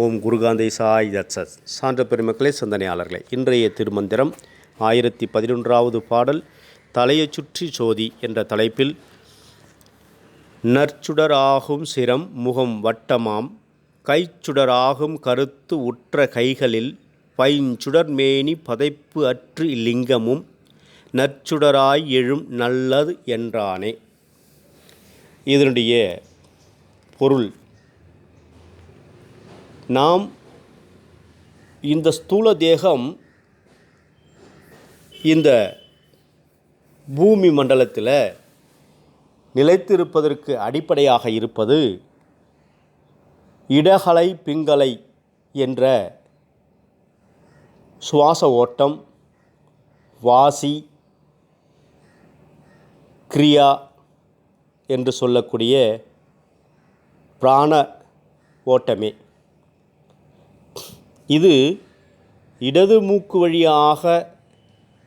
ஓம் குருகாந்தை சாய் தத்சத் சான்ற பெருமக்களே சிந்தனையாளர்களே இன்றைய திருமந்திரம் ஆயிரத்தி பதினொன்றாவது பாடல் தலையைச் சுற்றி சோதி என்ற தலைப்பில் நற்சுடராகும் சிரம் முகம் வட்டமாம் கைச்சுடராகும் கருத்து உற்ற கைகளில் பைஞ்சுடர்மேனி பதைப்பு அற்று லிங்கமும் நற்சுடராய் எழும் நல்லது என்றானே. இதனுடைய பொருள் நாம் இந்த ஸ்தூல தேகம் இந்த பூமி மண்டலத்தில் நிலைத்திருப்பதற்கு அடிப்படையாக இருப்பது இடகலை பிங்கலை என்ற சுவாச ஓட்டம் வாசி கிரியா என்று சொல்லக்கூடிய பிராண ஓட்டமே. இது இடது மூக்கு வழியாக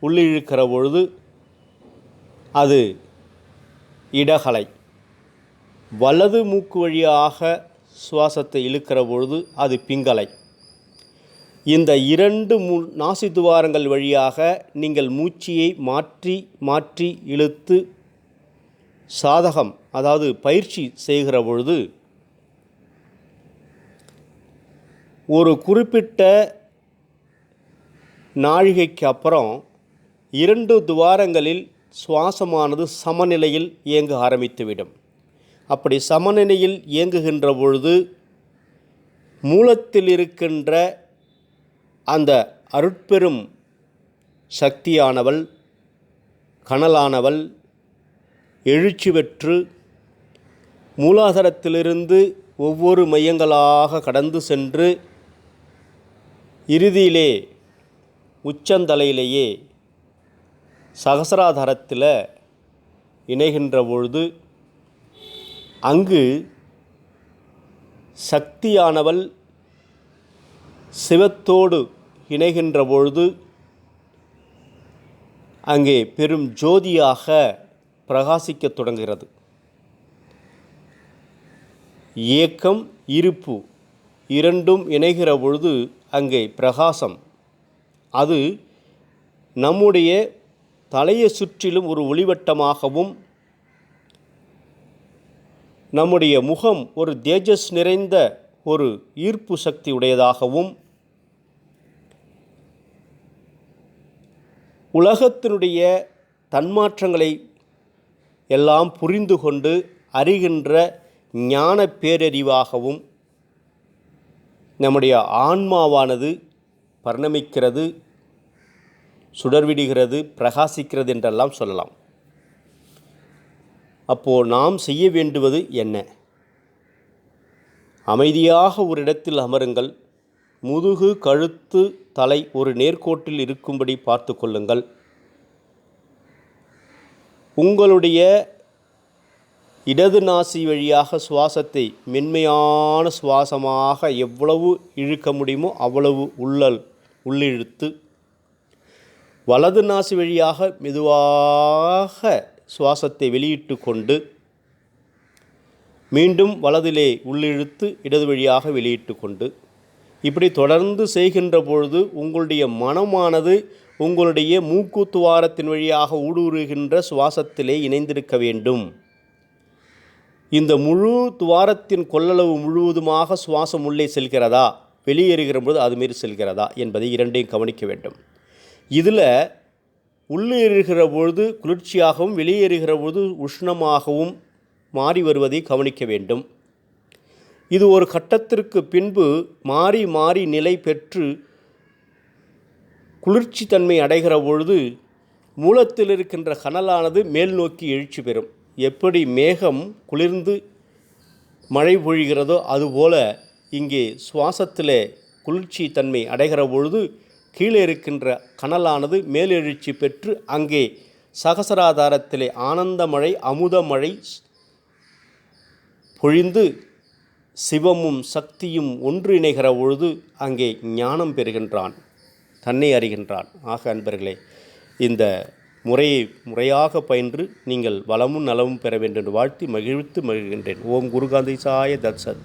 உள்ளிழுக்கிற பொழுது அது இடகலை. வலது மூக்கு வழியாக சுவாசத்தை இழுக்கிற பொழுது அது பிங்கலை. இந்த இரண்டு மூ நாசி துவாரங்கள் வழியாக நீங்கள் மூச்சியை மாற்றி மாற்றி இழுத்து சாதகம் அதாவது பயிற்சி செய்கிற பொழுது ஒரு குறிப்பிட்ட நாழிகைக்கு அப்புறம் இரண்டு துவாரங்களில் சுவாசமானது சமநிலையில் இயங்க ஆரம்பித்துவிடும். அப்படி சமநிலையில் இயங்குகின்ற பொழுது மூலத்தில் இருக்கின்ற அந்த அருட்பெரும் சக்தியானவள் கனலானவள் எழுச்சி பெற்று மூலாதாரத்திலிருந்து ஒவ்வொரு மையங்களாக கடந்து சென்று இறுதியிலே உச்சந்தலையிலேயே சகசராதாரத்தில் இணைகின்ற பொழுது அங்கு சக்தியானவள் சிவத்தோடு இணைகின்ற பொழுது அங்கே பெரும் ஜோதியாக பிரகாசிக்கத் தொடங்குகிறது. இயக்கம் இருப்பு இரண்டும் இணைகிற பொழுது அங்கே பிரகாசம். அது நம்முடைய தலையை சுற்றிலும் ஒரு ஒளிவட்டமாகவும் நம்முடைய முகம் ஒரு தேஜஸ் நிறைந்த ஒரு ஈர்ப்பு சக்தி உடையதாகவும் உலகத்தினுடைய தன்மாற்றங்களை எல்லாம் புரிந்து கொண்டு அறிகின்ற ஞான பேரறிவாகவும் நம்முடைய ஆன்மாவானது பரிணமிக்கிறது சுடர்விடுகிறது பிரகாசிக்கிறது என்றெல்லாம் சொல்லலாம். அப்போது நாம் செய்ய வேண்டுவது என்ன? அமைதியாக ஒரு இடத்தில் அமருங்கள். முதுகு கழுத்து தலை ஒரு நேர்கோட்டில் இருக்கும்படி பார்த்து கொள்ளுங்கள். உங்களுடைய இடது நாசி வழியாக சுவாசத்தை மென்மையான சுவாசமாக எவ்வளவு இழுக்க முடியுமோ அவ்வளவு உள்ளல் உள்ளிழுத்து வலது நாசி வழியாக மெதுவாக சுவாசத்தை வெளியிட்டு கொண்டு மீண்டும் வலதிலே உள்ளிழுத்து இடது வழியாக வெளியிட்டு கொண்டு இப்படி தொடர்ந்து செய்கின்ற பொழுது உங்களுடைய மனமானது உங்களுடைய மூக்கு துவாரத்தின் வழியாக ஊடுருகின்ற சுவாசத்திலே இணைந்திருக்க வேண்டும். இந்த முழு துவாரத்தின் கொள்ளளவு முழுவதுமாக சுவாசம் உள்ளே செல்கிறதா? வெளியேறுகிற பொழுது அதுமாரி செல்கிறதா? என்பதை இரண்டையும் கவனிக்க வேண்டும். இதில் உள்ளேறுகிற பொழுது குளிர்ச்சியாகவும் வெளியேறுகிற பொழுது உஷ்ணமாகவும் மாறி வருவதை கவனிக்க வேண்டும். இது ஒரு கட்டத்திற்கு பின்பு மாறி மாறி நிலை பெற்று குளிர்ச்சி தன்மை அடைகிற பொழுது மூலத்தில் இருக்கின்ற கனலானது மேல் நோக்கி எழுச்சி பெறும். எப்படி மேகம் குளிர்ந்து மழை பொழிகிறதோ அதுபோல இங்கே சுவாசத்தில் குளிர்ச்சி தன்மை அடைகிற பொழுது கீழே இருக்கின்ற கனலானது மேலெழுச்சி பெற்று அங்கே சகசராதாரத்திலே ஆனந்த மழை அமுத மழை பொழிந்து சிவமும் சக்தியும் ஒன்றிணைகிற பொழுது அங்கே ஞானம் பெறுகின்றான் தன்னை அறிகின்றான். ஆக அன்பர்களே இந்த முறையை முறையாக பயின்று நீங்கள் வளமும் நலமும் பெற வேண்டும் என்று வாழ்த்தி மகிழ்த்து மகிழ்கின்றேன். ஓம் குருகாந்தை சாய தத்சத்